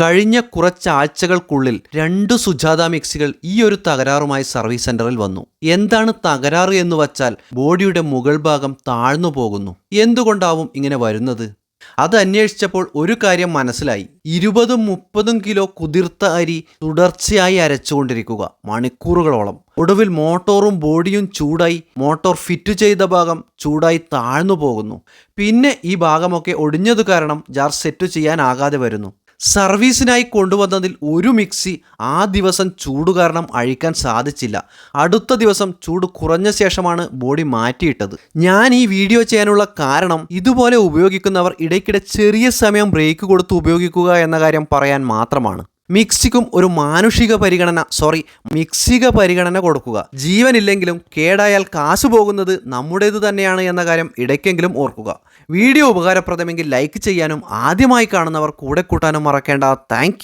കഴിഞ്ഞ കുറച്ചാഴ്ചകൾക്കുള്ളിൽ രണ്ട് സുജാത മിക്സികൾ ഈ ഒരു തകരാറുമായി സർവീസ് സെന്ററിൽ വന്നു. എന്താണ് തകരാറ് എന്ന് വച്ചാൽ ബോഡിയുടെ മുകൾ ഭാഗം താഴ്ന്നു പോകുന്നു. എന്തുകൊണ്ടാവും ഇങ്ങനെ വരുന്നത്? അത് അന്വേഷിച്ചപ്പോൾ ഒരു കാര്യം മനസ്സിലായി. ഇരുപതും മുപ്പതും കിലോ കുതിർത്ത അരി തുടർച്ചയായി അരച്ചുകൊണ്ടിരിക്കുക മണിക്കൂറുകളോളം. ഒടുവിൽ മോട്ടോറും ബോഡിയും ചൂടായി മോട്ടോർ ഫിറ്റ് ചെയ്ത ഭാഗം ചൂടായി താഴ്ന്നു പോകുന്നു. പിന്നെ ഈ ഭാഗമൊക്കെ ഒടിഞ്ഞതു കാരണം ജാർ സെറ്റ് ചെയ്യാനാകാതെ വരുന്നു. സർവീസിനായി കൊണ്ടുവന്നതിൽ ഒരു മിക്സി ആ ദിവസം ചൂട് കാരണം അഴിക്കാൻ സാധിച്ചില്ല. അടുത്ത ദിവസം ചൂട് കുറഞ്ഞ ശേഷമാണ് ബോഡി മാറ്റിയിട്ടത്. ഞാൻ ഈ വീഡിയോ ചെയ്യാനുള്ള കാരണം ഇതുപോലെ ഉപയോഗിക്കുന്നവർ ഇടയ്ക്കിടെ ചെറിയ സമയം ബ്രേക്ക് കൊടുത്ത് ഉപയോഗിക്കുക എന്ന കാര്യം പറയാൻ മാത്രമാണ്. മിക്സിക്കും ഒരു മാനുഷിക പരിഗണന സോറി മിക്സിക പരിഗണന കൊടുക്കുക. ജീവനില്ലെങ്കിലും കേടായാൽ കാശു പോകുന്നത് നമ്മുടേത് തന്നെയാണ് എന്ന കാര്യം ഇടയ്ക്കെങ്കിലും ഓർക്കുക. വീഡിയോ ഉപകാരപ്രദമെങ്കിൽ ലൈക്ക് ചെയ്യാനും ആദ്യമായി കാണുന്നവർ കൂടെ കൂട്ടാനും മറക്കേണ്ട. താങ്ക്